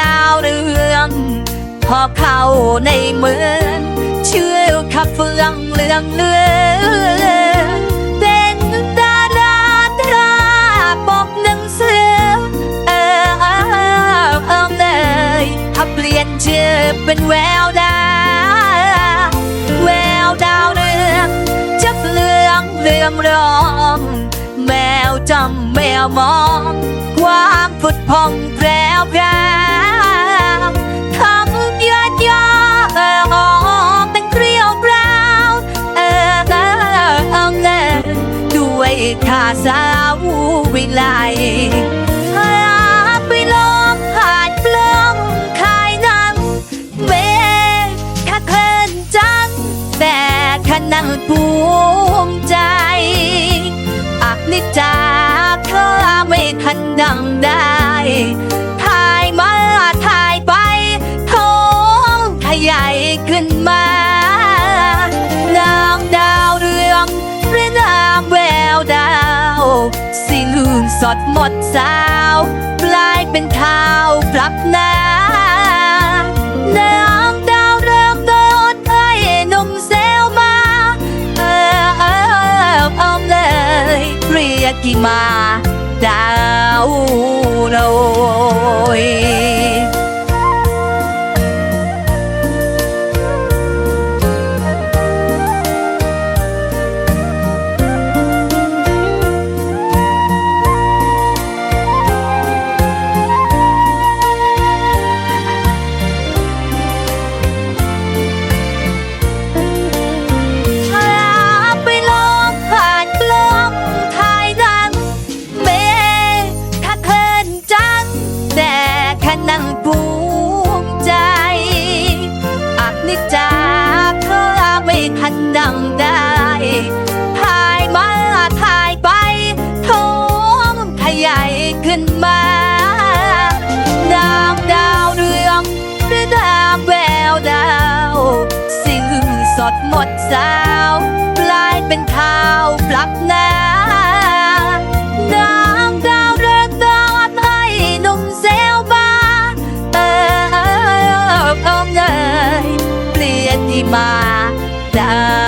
ดาวเรืองพอเข้าในเมืองชื่อขับเฟืองเรืองเลืองเป็นดาราดาราปกหนังสือเออเออเออเลยถ้าเปลี่ยนชื่อเป็นแววดาว แววดาวเรืองจะเลืองเรืองรองแมวจำแมวมองความผุดพ ทาสาววิไลพาไปลองผ่านปล้องคายน้ำเวถ้าเคลินจัง แต่ขนังภูมิใจอักนิจจาเธอไม่ทันดังได้ ดหมดสาวกลายเป็นข่าวปรับหน้านางดาวเรืองโดนไอ้หนุ่มเซลมา เออเออเอาเลยเรียกกี่มา ดาวโรย นั่งภูมิใจ อักนิจจาเธอไม่ทันดังได้ถ่ายมาถ่ายไปท้องขยายขึ้นมา ดาวดาวเรืองหรือดาวแววดาว สิ่งสดหมดสาวกลายเป็นข่าวปลัก มาได้